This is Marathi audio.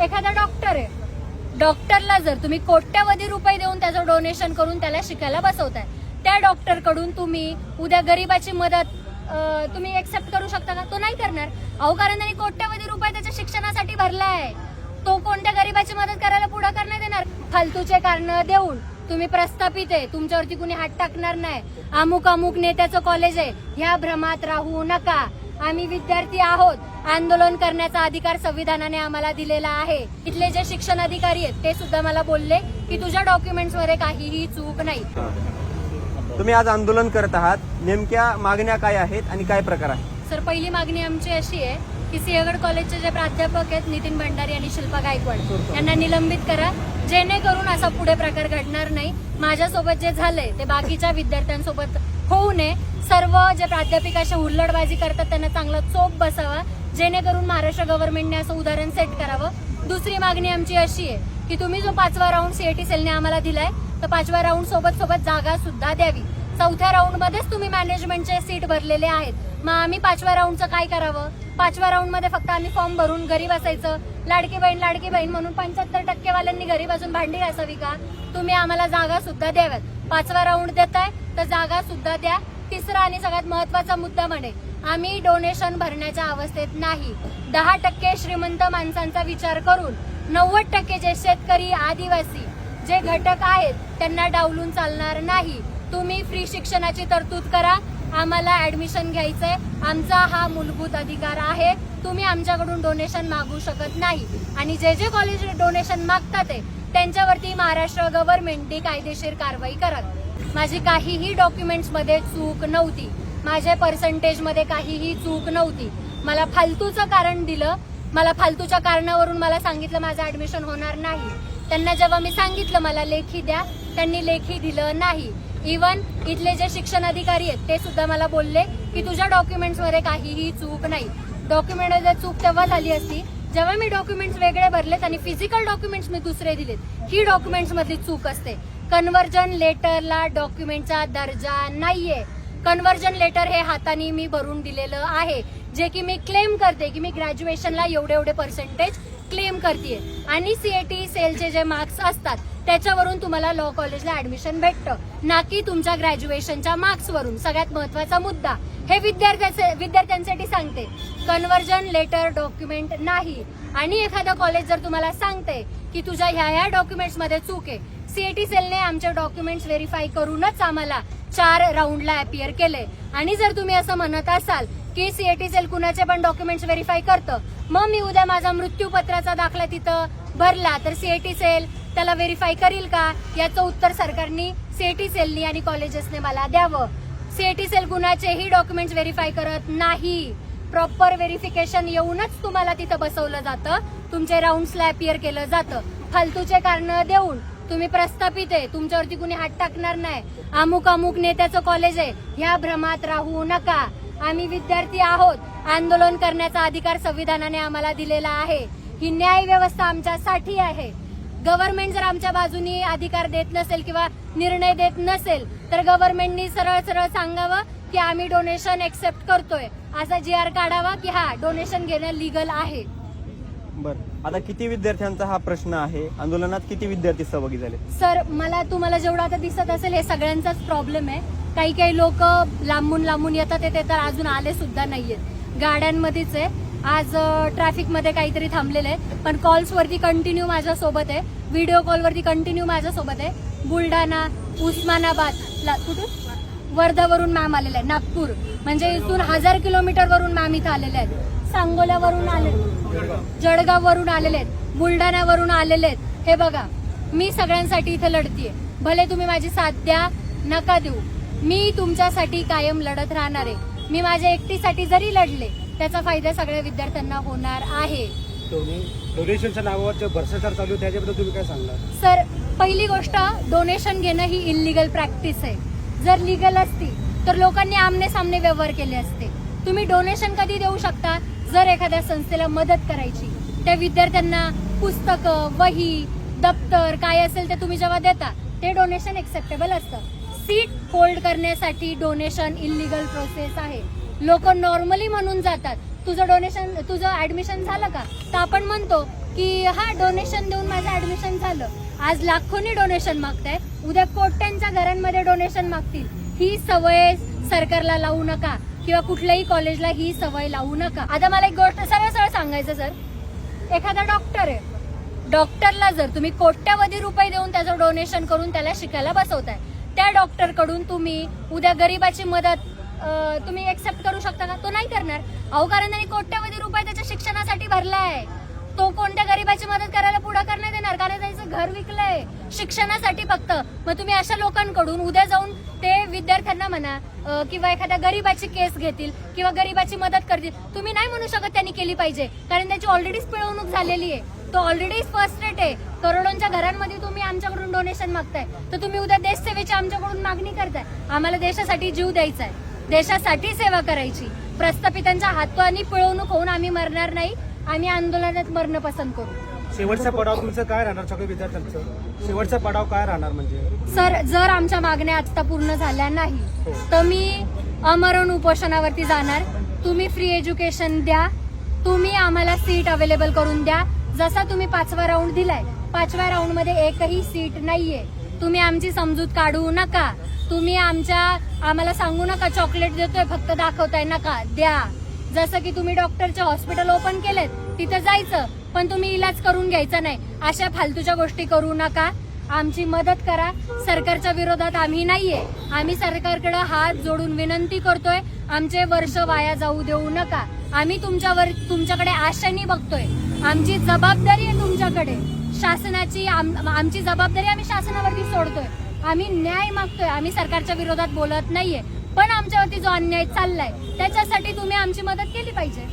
एखादा डॉक्टर आहे. डॉक्टरला जर तुम्ही कोट्यवधी रुपये देऊन त्याचं डोनेशन करून त्याला शिकायला बसवताय त्या डॉक्टरकडून तुम्ही उद्या गरीबाची मदत तुम्ही एक्सेप्ट करू शकता का? तो नाही करणार. अहो कारण त्यांनी कोट्यवधी रुपये त्याच्या शिक्षणासाठी भरलाय. तो कोणत्या गरीबाची मदत करायला पुढाकार नाही देणार फालतूचे कारण देऊन तुम्ही प्रस्थापित आहे. तुमच्यावरती कुणी हात टाकणार नाही. अमुक अमुक नेत्याचं कॉलेज आहे. ह्या भ्रमात राहू नका. आम्ही विद्यार्थी आहोत. आंदोलन करण्याचा अधिकार संविधानाने आम्हाला दिलेला आहे. इथले जे शिक्षण अधिकारी आहेत ते सुद्धा मला बोलले की तुझ्या डॉक्युमेंट्समध्ये काहीही चूक नाही. तुम्ही आज आंदोलन करत आहात. नेमक्या मागण्या काय आहेत आणि काय प्रकार आहे सर पहिली मागणी आमची अशी आहे की सिंहगड कॉलेजचे जे प्राध्यापक आहेत नितीन भंडारी आणि शिल्पा गायकवाड यांना निलंबित करा. जेणेकरून असा पुढे प्रकार घडणार नाही. माझ्यासोबत जे झालंय ते बाकीच्या विद्यार्थ्यांसोबत होऊ नये. सर्व जे प्राध्यापिका अशा हुल्लडबाजी करतात त्यांना चांगला चोप बसावा. जेणेकरून महाराष्ट्र गव्हर्नमेंटने असं उदाहरण सेट करावं. दुसरी मागणी आमची अशी आहे की तुम्ही जो पाचवा राऊंड सीएटी सेलने आम्हाला दिलाय तर पाचव्या राऊंड सोबत सोबत जागा सुद्धा द्यावी. चौथ्या राऊंड मध्येच तुम्ही मॅनेजमेंटचे सीट भरलेले आहेत. मग आम्ही पाचव्या राऊंडचं काय करावं? पाचव्या राऊंडमध्ये फक्त आम्ही फॉर्म भरून घरी बसायचं. लाडकी बहीण लाडकी बहीण म्हणून पंच्याहत्तर टक्केवाल्यांनी घरी बसून भांडी घासावी का? तुम्ही आम्हाला जागा सुद्धा द्याव्यात. पाचवा राऊंड देत आहे. तर जागा सुद्धा द्या. तिसरा आणि सगळ्यात महत्त्वाचा मुद्दा म्हणे आम्ही डोनेशन भरण्याच्या अवस्थेत नाही. दहा टक्के श्रीमंत माणसांचा विचार करून नव्वद टक्के जे शेतकरी आदिवासी जे घटक आहेत त्यांना डावलून चालणार नाही. तुम्ही फ्री शिक्षणाची तरतूद करा. आम्हाला ऍडमिशन घ्यायचंय. आमचा हा मूलभूत अधिकार आहे. तुम्ही आमच्याकडून डोनेशन मागू शकत नाही. आणि जे जे कॉलेज डोनेशन मागतात आहे त्यांच्यावरती महाराष्ट्र गव्हर्नमेंटने कायदेशीर कारवाई करत. माझी काहीही डॉक्युमेंट्समध्ये चूक नव्हती. माझ्या पर्सेंटेजमध्ये काहीही चूक नव्हती. मला फालतूचं कारण दिलं. मला फालतूच्या कारणावरून मला सांगितलं माझं ऍडमिशन होणार नाही. त्यांना जेव्हा मी सांगितलं मला लेखी द्या. त्यांनी लेखी दिलं नाही. इवन इथले जे शिक्षण अधिकारी आहेत ते सुद्धा मला बोलले की तुझ्या डॉक्युमेंट्समध्ये काहीही चूक नाही. डॉक्युमेंट जर चूक तेव्हा झाली असती जेव्हा मी डॉक्युमेंट्स वेगळे भरलेत आणि फिजिकल डॉक्युमेंट्स मी दुसरे दिलेत ही डॉक्युमेंट्स मधली चूक असते. कन्व्हर्जन लेटरला डॉक्युमेंटचा दर्जा नाहीये. कन्व्हर्जन लेटर हे हाताने मी भरून दिलेलं आहे जे की मी क्लेम करते की मी ग्रॅज्युएशनला एवढे एवढे पर्सेंटेज क्लेम करते आणि सीएटी सेलचे जे मार्क्स असतात त्याच्यावरून तुम्हाला लॉ कॉलेजला ऍडमिशन भेटतं. ना की तुमच्या ग्रॅज्युएशनच्या मार्क्सवरून सगळ्यात महत्त्वाचा मुद्दा. हे विद्यार्थ्याचे विद्यार्थ्यांसाठी सांगते. कन्व्हर्जन लेटर डॉक्युमेंट नाही. आणि एखादं कॉलेज जर तुम्हाला सांगते की तुझ्या ह्या ह्या डॉक्युमेंट्समध्ये चूक आहे. सीएटी सेलने आमचे डॉक्युमेंट्स व्हेरीफाय करूनच आम्हाला चार राऊंडला अपियर केले आणि जर तुम्ही असं म्हणत असाल की सीएटी सेल कुणाचे पण डॉक्युमेंट्स व्हेरीफाय करतं. मग मी उद्या माझा मृत्यूपत्राचा दाखला तिथं भरला तर सीएटी सेल त्याला व्हेरीफाय करील का? याचं उत्तर सरकारनी सीएटी सेलनी आणि कॉलेजेसने मला द्यावं. सीएटी सेल कुणाचेही डॉक्युमेंट्स व्हेरीफाय करत नाही. प्रॉपर व्हेरिफिकेशन येऊनच तुम्हाला तिथं बसवलं जातं. तुमचे राऊंड्सला अपियर केलं जातं. फालतूचे कारण देऊन तुम्ही प्रस्थापित आहे. तुमच्यावरती कुणी हात टाकणार नाही. अमुक अमुक नेत्याचं कॉलेज आहे. ह्या भ्रमात राहू नका. आम्ही विद्यार्थी आहोत. आंदोलन करण्याचा अधिकार संविधानाने आम्हाला दिलेला आहे. ही न्याय व्यवस्था आमच्यासाठी आहे. गव्हर्नमेंट जर आमच्या बाजूनी अधिकार देत नसेल किंवा निर्णय देत नसेल तर गव्हर्नमेंटनी सरळ सरळ सांगावं की आम्ही डोनेशन एक्सेप्ट करतोय. असा जी आर काढावा की हा डोनेशन घेणं लिगल आहे. बर. आता किती विद्यार्थ्यांचा हा प्रश्न आहे? आंदोलनात किती विद्यार्थी सहभागी झाले? सर मला तुम्हाला जेवढं आता दिसत असेल हे सगळ्यांचाच प्रॉब्लेम आहे. काही काही लोक लांबून लांबून येतात ते तर अजून आले सुद्धा नाहीयेत. गाड्यांमध्येच आहे. आज ट्रॅफिकमध्ये काहीतरी थांबलेले आहे. पण कॉल्स वरती कंटिन्यू माझ्या सोबत आहे. व्हिडिओ कॉलवरती कंटिन्यू माझ्या सोबत आहे. बुलढाणा उस्मानाबाद कुठून? वर्धावरून मॅम आलेले आहे नागपूर. म्हणजे इथून हजार किलोमीटर वरून मॅम इथं आलेले आहेत. सांगोल्यावरून आले जळगाववरून आलेले आहेत. बुलढाण्यावरून आलेले आहेत. हे बघा मी सगळ्यांसाठी इथं लढतीये. भले तुम्ही माझी साथ द्या नका देऊ. मी तुमच्यासाठी कायम लढत राहणार आहे. मी माझ्या एकटीसाठी जरी लढले त्याचा फायदा सगळ्या विद्यार्थ्यांना होणार आहे. तुम्ही डोनेशनच्या नावावर जे भ्रष्टाचार चालू आहे त्याच्याबद्दल तुम्ही काय सांगणार? सर पहिली गोष्ट डोनेशन घेणं ही इलिगल प्रॅक्टिस आहे. जर लिगल असती तर लोकांनी आमने सामने व्यवहार केले असते. तुम्ही डोनेशन कधी देऊ शकता? जर एखाद्या संस्थेला मदत करायची त्या विद्यार्थ्यांना पुस्तकं वही दप्तर काय असेल ते तुम्ही जेव्हा देता ते डोनेशन एक्सेप्टेबल असतं. सीट होल्ड करण्यासाठी डोनेशन इलिगल प्रोसेस आहे. लोक नॉर्मली म्हणून जातात तुझं डोनेशन तुझं ऍडमिशन झालं का? तर आपण म्हणतो की हा डोनेशन देऊन माझं ऍडमिशन झालं. आज लाखोनी डोनेशन मागताय उद्या कोट्यांच्या घरांमध्ये डोनेशन मागतील. ही सवय सरकारला लावू नका किंवा कुठल्याही कॉलेजला ही सवय लावू नका. आता मला एक गोष्ट सरळ सरळ सांगायचं सर. एखादा डॉक्टर आहे. डॉक्टरला जर तुम्ही कोट्यावधी रुपये देऊन त्याचं डोनेशन करून त्याला शिकायला बसवताय त्या डॉक्टरकडून तुम्ही उद्या गरीबाची मदत तुम्ही एक्सेप्ट करू शकता का? तो नाही करणार. अहो कारण त्यांनी कोट्यावधी रुपये त्याच्या शिक्षणासाठी भरला आहे तो कोणत्या गरीबाची मदत करायला पुढे करण्यात येणार कारण त्याचं घर विकलंय. शिक्षणासाठी फक्त. मग तुम्ही अशा लोकांकडून उद्या जाऊन ते विद्यार्थ्यांना म्हणा किंवा एखाद्या गरीबाची केस घेतील किंवा गरीबाची मदत करतील. तुम्ही नाही म्हणू शकत त्यांनी केली पाहिजे. कारण त्याची ऑलरेडीच पिळवणूक झालेली आहे. तो ऑलरेडी फर्स्ट रेट आहे. करोडोंच्या घरांमध्ये तुम्ही आमच्याकडून डोनेशन मागताय. तर तुम्ही उद्या देश सेवेची आमच्याकडून मागणी करताय. आम्हाला देशासाठी जीव द्यायचा आहे देशासाठी सेवा करायची. प्रस्थापितांच्या हातवानी पिळवणूक होऊन आम्ही मरणार नाही. आम्ही आंदोलनात मरणं पसंत करू. शेवटचा पडाव तुमचं काय राहणार सगळ्या विद्यार्थ्यांचं? शेवटचा पडाव काय राहणार म्हणजे? सर जर आमच्या मागण्या आता पूर्ण झाल्या नाही हो. तर मी अमरण उपोषणावरती जाणार. तुम्ही फ्री एज्युकेशन द्या. तुम्ही आम्हाला सीट अवेलेबल करून द्या. जसा तुम्ही पाचवा राऊंड दिलाय पाचव्या राऊंडमध्ये एकही सीट नाहीये. तुम्ही आमची समजूत काढू नका. तुम्ही आमच्या आम्हाला सांगू नका चॉकलेट देतोय फक्त दाखवताय नका. द्या. जसं की तुम्ही डॉक्टरचे हॉस्पिटल ओपन केलेत तिथं जायचं पण तुम्ही इलाज करून घ्यायचा नाही. अशा फालतूच्या गोष्टी करू नका. आमची मदत करा. सरकारच्या विरोधात आम्ही नाहीये. आम्ही सरकारकडे हात जोडून विनंती करतोय आमचे वर्ष वाया जाऊ देऊ नका. आम्ही तुमच्यावर तुमच्याकडे आशानी बघतोय. आमची जबाबदारी आहे तुमच्याकडे. शासनाची आम- आमची जबाबदारी आम्ही शासनावरती सोडतोय. आम्ही न्याय मागतोय. आम्ही सरकारच्या विरोधात बोलत नाहीये. पण आमच्यावरती जो अन्याय चाललाय त्याच्यासाठी तुम्ही आमची मदत केली पाहिजे.